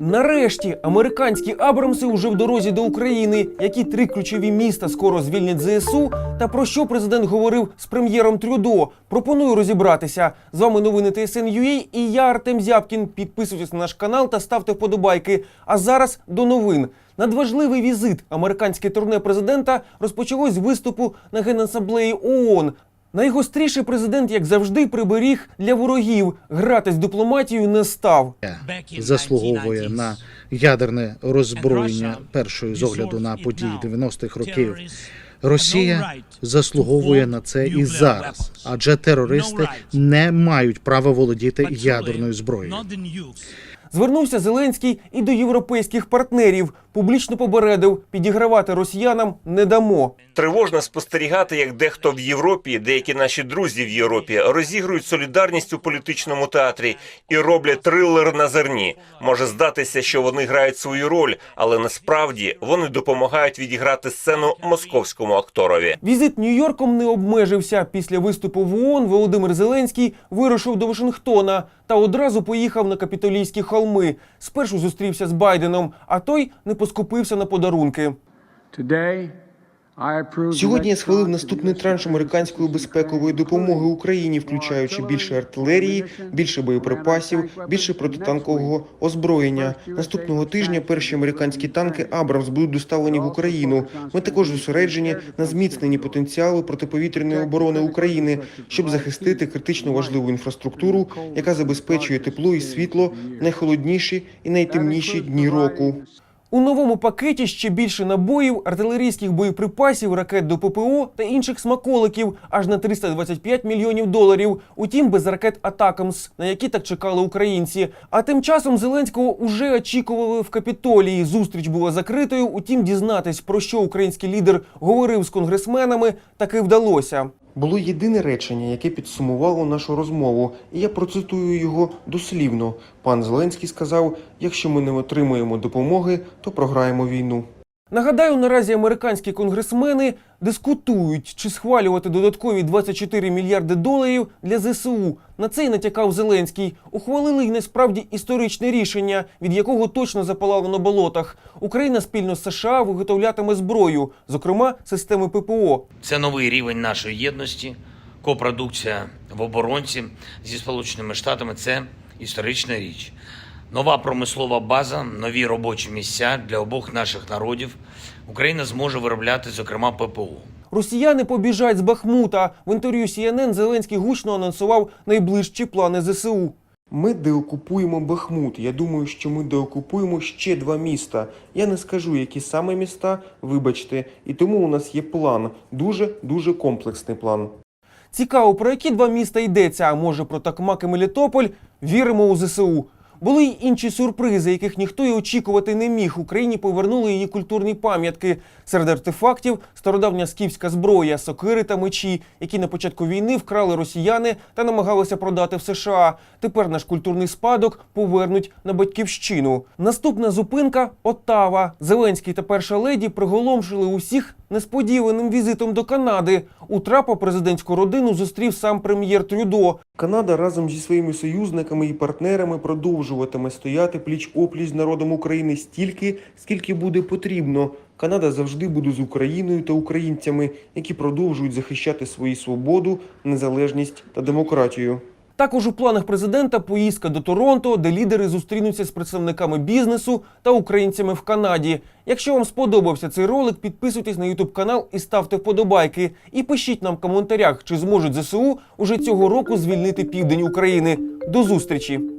Нарешті американські Абрамси уже в дорозі до України. Які три ключові міста скоро звільнять ЗСУ? Та про що президент говорив з прем'єром Трюдо? Пропоную розібратися. З вами новини ТСН.UA і я Артем Зябкін. Підписуйтесь на наш канал та ставте вподобайки. А зараз до новин. Надважливий візит американське турне президента розпочалось з виступу на генасамблеї ООН. Найгостріший президент, як завжди, приберіг для ворогів. Гратись в дипломатію не став. заслуговує на ядерне роззброєння першої з огляду на події 90-х років. Росія заслуговує на це і зараз, адже терористи не мають права володіти ядерною зброєю. Звернувся Зеленський і до європейських партнерів. Публічно попередив, підігравати росіянам не дамо. Тривожно спостерігати, як дехто в Європі, деякі наші друзі в Європі розігрують солідарність у політичному театрі і роблять трилер на зерні. Може здатися, що вони грають свою роль, але насправді вони допомагають відіграти сцену московському акторові. Візит Нью-Йорком не обмежився. Після виступу в ООН Володимир Зеленський вирушив до Вашингтона та одразу поїхав на капітолійські холми. Спершу зустрівся з Байденом, а той не поскупився на подарунки. Сьогодні я схвалив наступний транш американської безпекової допомоги Україні, включаючи більше артилерії, більше боєприпасів, більше протитанкового озброєння. Наступного тижня перші американські танки Абрамс будуть доставлені в Україну. Ми також зосереджені на зміцненні потенціалу протиповітряної оборони України, щоб захистити критично важливу інфраструктуру, яка забезпечує тепло і світло найхолодніші і найтемніші дні року. У новому пакеті ще більше набоїв, артилерійських боєприпасів, ракет до ППО та інших смаколиків аж на 325 мільйонів доларів. Утім, без ракет Атакамс, на які так чекали українці. А тим часом Зеленського уже очікували в Капітолії. Зустріч була закритою. Утім, дізнатись про що український лідер говорив з конгресменами, таки вдалося. Було єдине речення, яке підсумувало нашу розмову, і я процитую його дослівно. Пан Зеленський сказав: якщо ми не отримуємо допомоги, то програємо війну. Нагадаю, наразі американські конгресмени дискутують, чи схвалювати додаткові 24 мільярди доларів для ЗСУ. На це й натякав Зеленський. Ухвалили й насправді історичне рішення, від якого точно запалало на болотах. Україна спільно з США виготовлятиме зброю, зокрема системи ППО. Це новий рівень нашої єдності, копродукція в оборонці зі Сполученими Штатами це історична річ. Нова промислова база, нові робочі місця для обох наших народів. Україна зможе виробляти, зокрема, ППО. Росіяни побіжать з Бахмута. В інтерв'ю CNN Зеленський гучно анонсував найближчі плани ЗСУ. Ми деокупуємо Бахмут. Я думаю, що ми деокупуємо ще два міста. Я не скажу, які саме міста, вибачте, і тому у нас є план, дуже дуже комплексний план. Цікаво, про які два міста йдеться, а може про Такмак і Мелітополь? Віримо у ЗСУ. Були й інші сюрпризи, яких ніхто й очікувати не міг. Україні повернули її культурні пам'ятки. Серед артефактів стародавня скіфська зброя, сокири та мечі, які на початку війни вкрали росіяни та намагалися продати в США. Тепер наш культурний спадок повернуть на батьківщину. Наступна зупинка Оттава. Зеленський та перша леді приголомшили усіх несподіваним візитом до Канади. У Трапа президентську родину зустрів сам прем'єр Трюдо. Канада разом зі своїми союзниками і партнерами продовжуватиме стояти пліч опліч з народом України стільки, скільки буде потрібно. Канада завжди буде з Україною та українцями, які продовжують захищати свою свободу, незалежність та демократію. Також у планах президента поїздка до Торонто, де лідери зустрінуться з представниками бізнесу та українцями в Канаді. Якщо вам сподобався цей ролик, підписуйтесь на Ютуб канал і ставте вподобайки. І пишіть нам в коментарях, чи зможуть ЗСУ уже цього року звільнити південь України. До зустрічі!